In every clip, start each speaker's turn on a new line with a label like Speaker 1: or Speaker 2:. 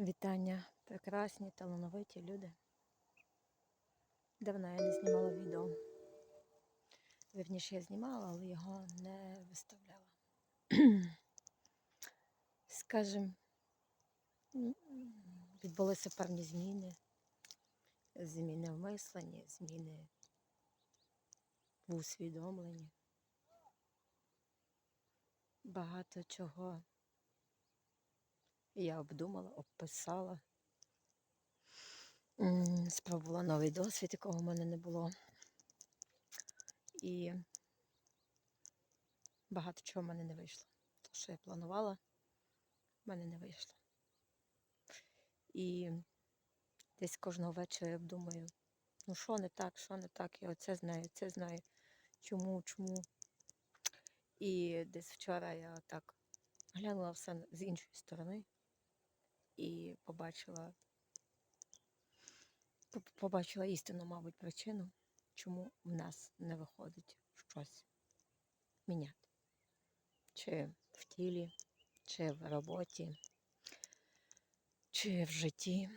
Speaker 1: Вітання, прекрасні, талановиті люди. Давно я не знімала відео. Вірніше, я знімала, але його не виставляла. Скажем, відбулися певні зміни. Зміни в мисленні, зміни в усвідомленні. Багато чого я обдумала, обписала. Спробувала новий досвід, якого в мене не було. І багато чого в мене не вийшло. Те, що я планувала, в мене не вийшло. І десь кожного вечора я обдумаю, ну що не так, що не так, я оце знаю, це знаю. Чому, чому. І десь вчора я так глянула все з іншої сторони і побачила, по- побачила істинну, мабуть, причину, чому в нас не виходить щось міняти. Чи в тілі, чи в роботі, чи в житті.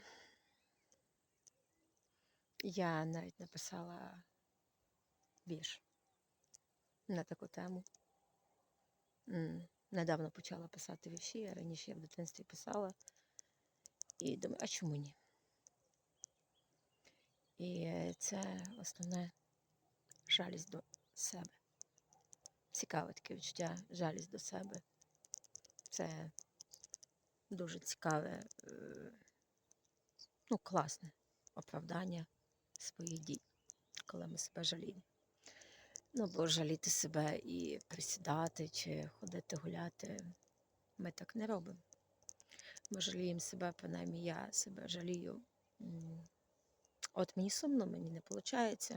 Speaker 1: Я навіть написала вірш на таку тему. Недавно почала писати вірші, а раніше я в дитинстві писала. І думаю, а чому ні? І е, це основне жалість до себе. Цікаве таке відчуття, жалість до себе. Це дуже цікаве, е, ну, класне оправдання своїх дій, коли ми себе жаліємо. Ну, бо жаліти себе і присідати чи ходити гуляти, ми так не робимо. Ми жаліємо себе, принаймні я себе жалію. От мені сумно, мені не виходить.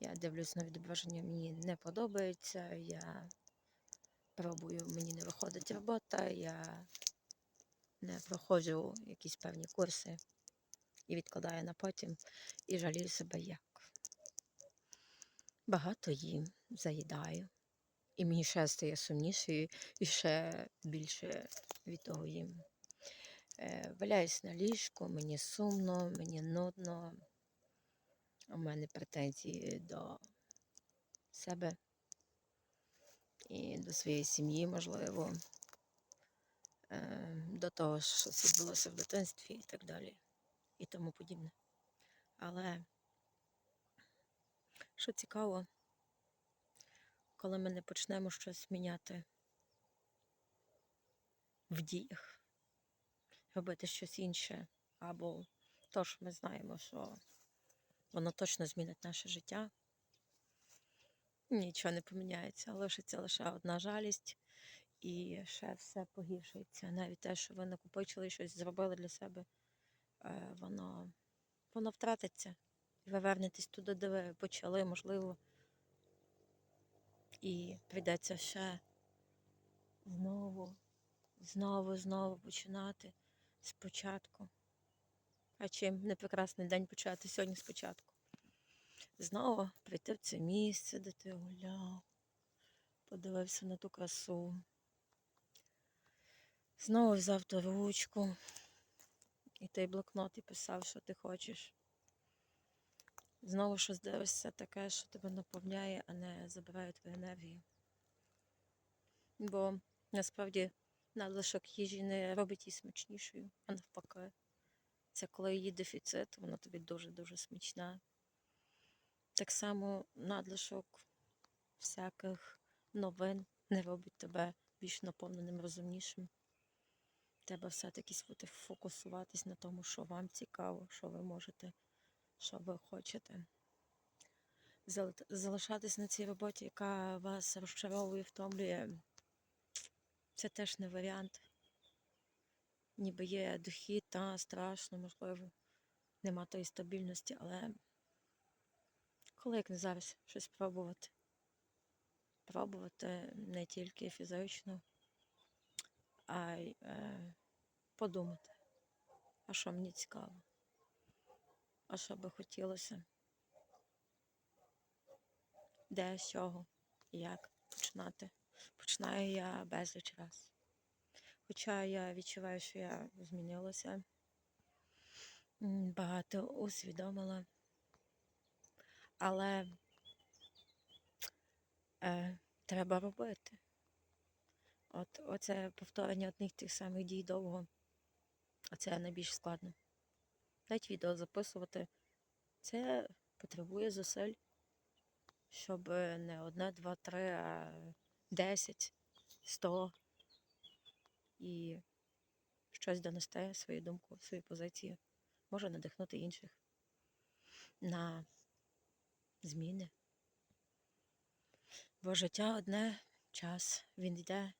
Speaker 1: Я дивлюсь на відображення, мені не подобається. Я пробую, мені не виходить робота, я не проходжу якісь певні курси і відкладаю на потім і жалію себе як. Багато їм, заїдаю. І мені ще стає сумнішою і ще більше від того їм. Е, Валяюсь на ліжку, мені сумно, мені нудно. У мене претензії до себе і до своєї сім'ї, можливо, е, до того, що відбулося в дитинстві і так далі, і тому подібне. Але що цікаво, коли ми не почнемо щось міняти в діях, робити щось інше, або то, що ми знаємо, що воно точно змінить наше життя. Нічого не поміняється, лишиться лише одна жалість, і ще все погіршується. Навіть те, що ви накопичили щось зробили для себе, е, воно, воно втратиться. І ви вернетесь туди, де ви почали, можливо. І прийдеться ще знову, знову, знову починати спочатку. А чим не прекрасний день почати сьогодні спочатку? Знову прийти в це місце, де ти гуляв, подивився на ту красу. Знову взяв ту ручку і той блокнот і писав, що ти хочеш. Знову щось дивишся таке, що тебе наповняє, а не забирає твою енергію. Бо насправді надлишок їжі не робить її смачнішою, а навпаки. Це коли її дефіцит, вона тобі дуже-дуже смачна. Так само надлишок всяких новин не робить тебе більш наповненим, розумнішим. Треба все-таки фокусуватись на тому, що вам цікаво, що ви можете, що ви хочете. Залишатись на цій роботі, яка вас розчаровує, втомлює, це теж не варіант. Ніби є дохід, та страшно, можливо, нема тої стабільності, але коли як не зараз щось пробувати. Пробувати не тільки фізично, а й е, подумати, а що мені цікаво, а що би хотілося, де, з чого, як починати. Починаю я безліч раз. Хоча я відчуваю, що я змінилася, багато усвідомила, але е, треба робити. От оце повторення одних тих самих дій довго. Оце найбільш складно. Навіть відео записувати. Це потребує зусиль, щоб не одне, два, три, а десять, сто і щось донести, свою думку, свою позицію. Може надихнути інших на зміни. Бо життя одне час, він йде,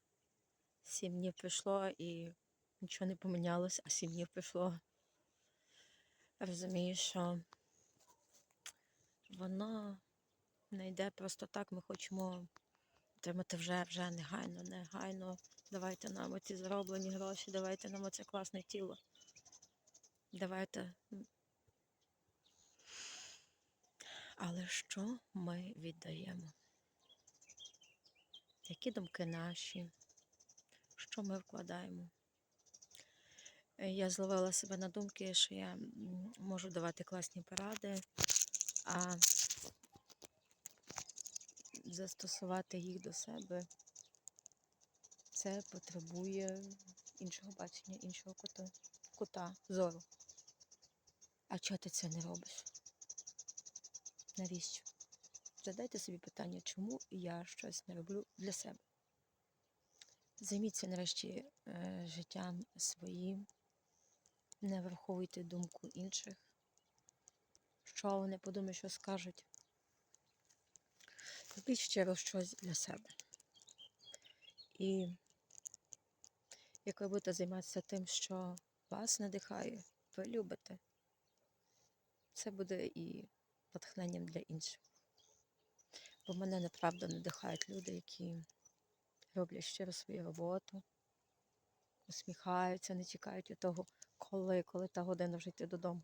Speaker 1: сім днів пройшло і нічого не помінялось, а сім днів пройшло. Розумію, що воно не йде просто так. Ми хочемо отримати вже, вже негайно, негайно. Давайте нам оці зароблені гроші, давайте нам оце класне тіло. Давайте. Але що ми віддаємо? Які думки наші? Що ми вкладаємо? Я зловила себе на думки, що я можу давати класні поради, а застосувати їх до себе це потребує іншого бачення, іншого кута, кута зору. А чого ти це не робиш? Навіщо? Задайте собі питання, чому я щось не роблю для себе. Займіться нарешті е, життям своїм, не враховуйте думку інших, що вони подумають, що скажуть. Робіть щиро щось для себе. І як ви будете займатися тим, що вас надихає, ви любите, це буде і натхненням для інших. Бо мене направду надихають люди, які роблять щиро свою роботу, усміхаються, не чекають від того, коли, коли та година вже йти додому.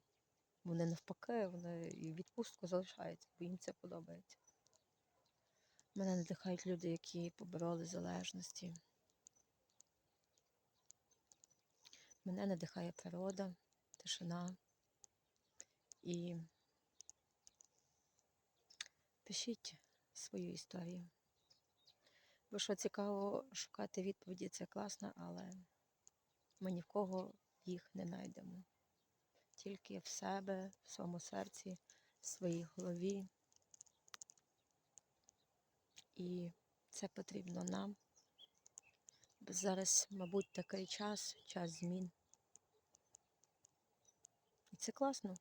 Speaker 1: Вони навпаки, вони і відпустку залишаються, бо їм це подобається. Мене надихають люди, які побороли залежності. Мене надихає природа, тишина. І пишіть свою історію. Бо що цікаво, шукати відповіді це класно, але ми ні в кого їх не знайдемо. Тільки в себе, в своєму серці, в своїй голові. І це потрібно нам. Зараз, мабуть, такий час, час змін. І це класно,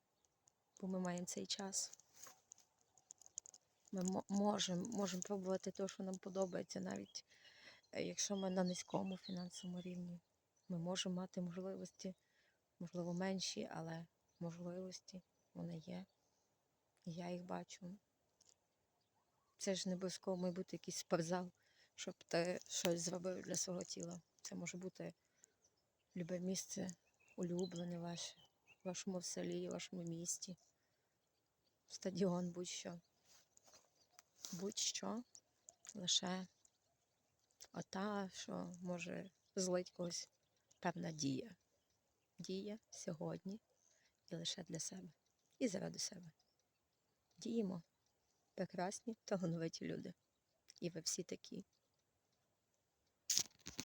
Speaker 1: бо ми маємо цей час. Ми мо- можемо можем пробувати те, що нам подобається, навіть е, якщо ми на низькому фінансовому рівні. Ми можемо мати можливості, можливо, менші, але можливості вони є. Я їх бачу. Це ж не обов'язково має бути якийсь спортзал, щоб ти щось зробив для свого тіла. Це може бути любе місце, улюблене ваше, в вашому селі, в вашому місті, стадіон, будь-що. Будь-що, лише ота, що може злить когось певна дія. Дія сьогодні і лише для себе. І заради себе. Діємо прекрасні талановиті люди. І ви всі такі.